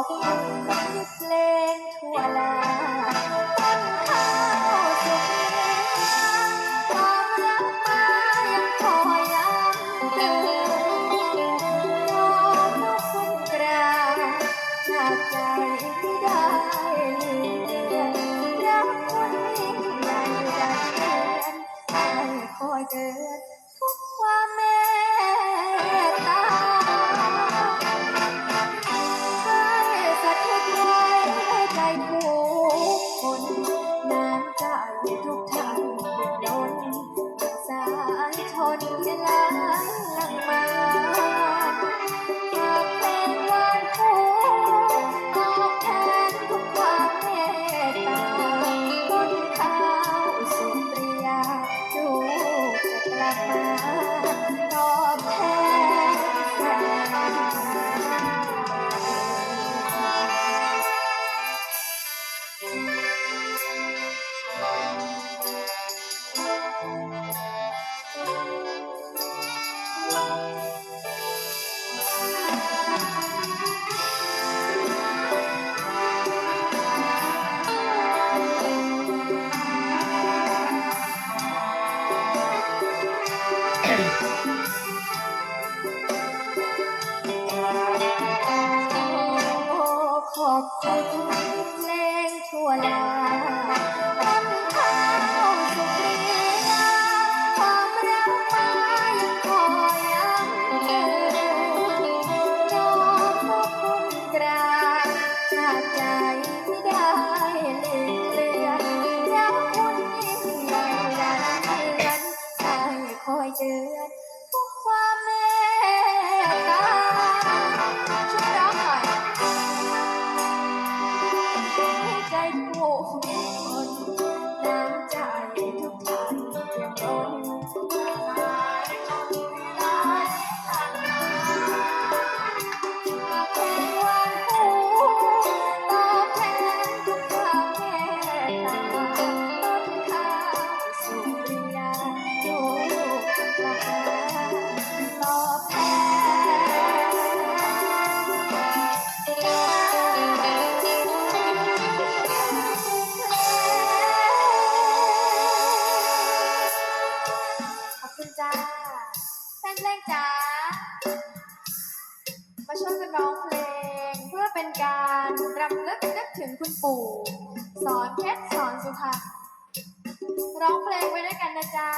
Oh. แป้งแป้งจ๋ามาช่วยกันร้องเพลง เพื่อเป็นการรำลึกนึกถึงคุณปู่ สอนเพชรสอนสุพารณร้องเพลงไปด้วยกันนะจ๊ะ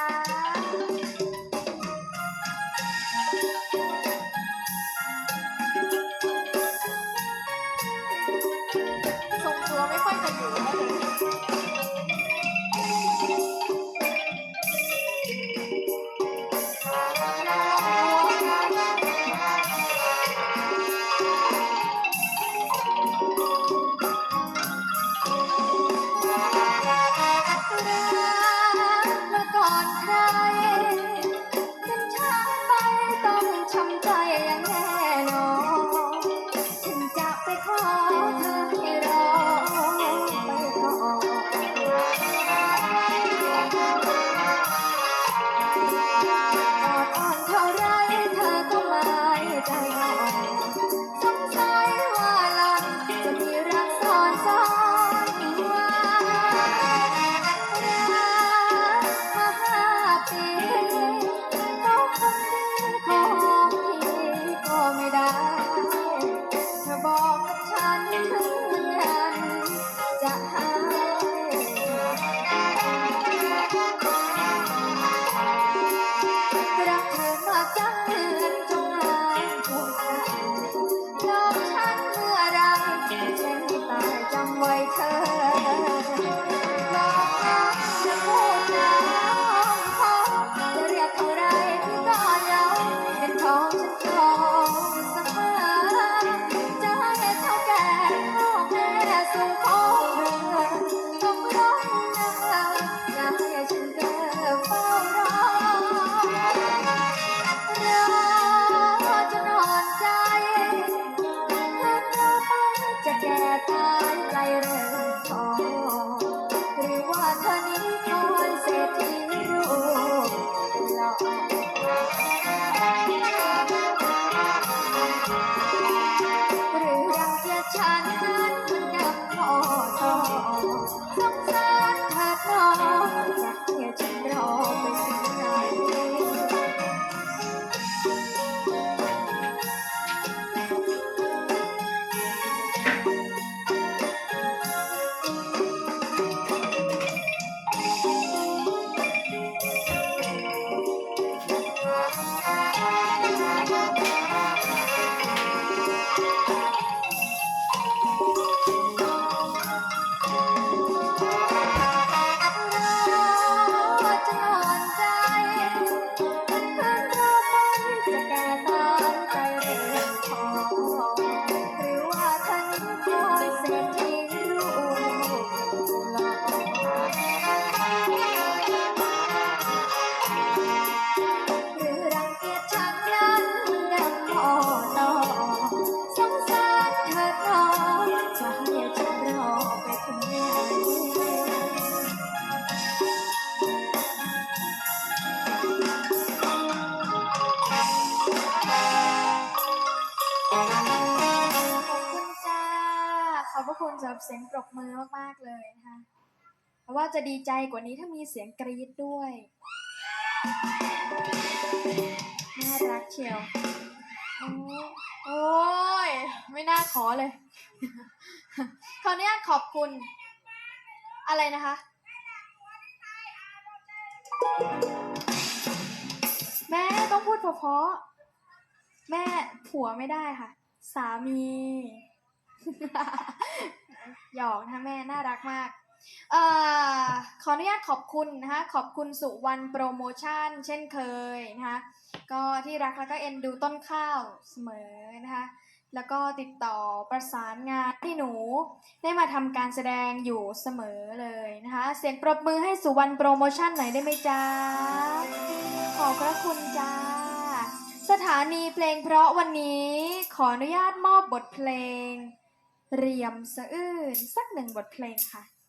คุณเสียงปรบมือมากๆเลยนะคะเพราะว่าจะดีใจกว่านี้ถ้ามีเสียงกรี๊ดด้วย น่ารักเชียว โอ้ย ไม่น่าขอเลยขออนุญาตขอบคุณ อะไรนะคะ แม่ต้องพูดเพราะๆแม่ผัวไม่ได้ค่ะ สามี หยอกนะคะแม่น่ารักมากเอ่อขออนุญาตขอบคุณนะคะขอบคุณสุวรรณโปรโมชั่น เช่นเคยนะคะก็ที่รักแล้วก็เอ็นดูต้นข้าวเสมอนะคะแล้วก็ติดต่อประสานงานที่หนูได้มาทำการแสดงอยู่เสมอเลยนะคะเสียงปรบมือให้สุวรรณโปรโมชั่นหน่อยได้ไหมจ๊ะขอบพระคุณจ้าสถานีเพลงเพราะวันนี้ขออนุญาตมอบบทเพลง เรียมสะอื้นสักหนึ่งบทเพลงค่ะ